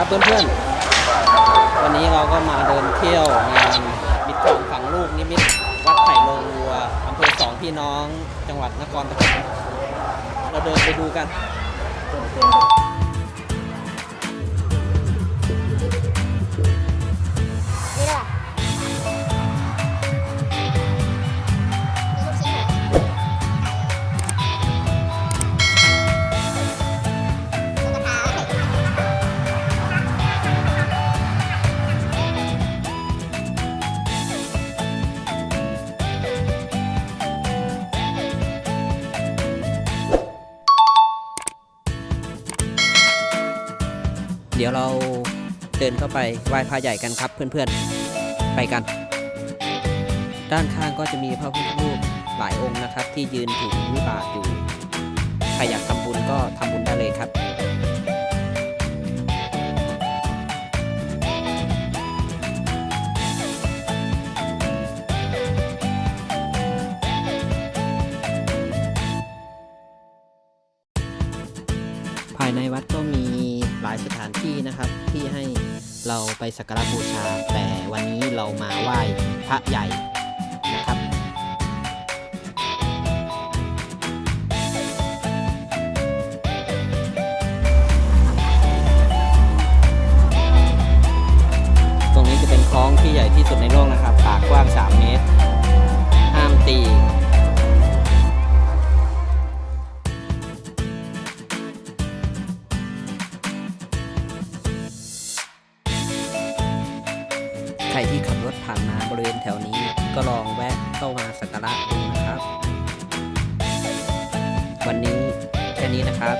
ครับเพื่อนๆ วันนี้เราก็มาเดินเที่ยวงานมิตรของฝังลูกนิมิตวัดไผ่โลงวัวอำเภอสองพี่น้องจังหวัดนครปฐมเราเดินไปดูกัน เดี๋ยวเราเดินเข้าไปไหว้พระใหญ่กันครับเพื่อนๆ ไปกัน ด้านข้างก็จะมีพระพุทธรูปหลายองค์นะครับ ที่ยืนถือวิบาตอยู่ใครอยากทำบุญก็ทำบุญได้เลยครับภายในวัดก็มี ลายสถานที่นะครับ ที่ให้เราไปสักการะบูชา แต่วันนี้เรามาไหว้พระใหญ่นะครับตรงนี้จะเป็นคลองที่ใหญ่ที่สุดในโลกนะครับ ปากกว้าง 3 เมตร รที่ขับรถผ่านมาบริเวณแถวนี้ก็ลองแวะเข้ามาสักการะดูนะครับ วันนี้แค่นี้นะครับ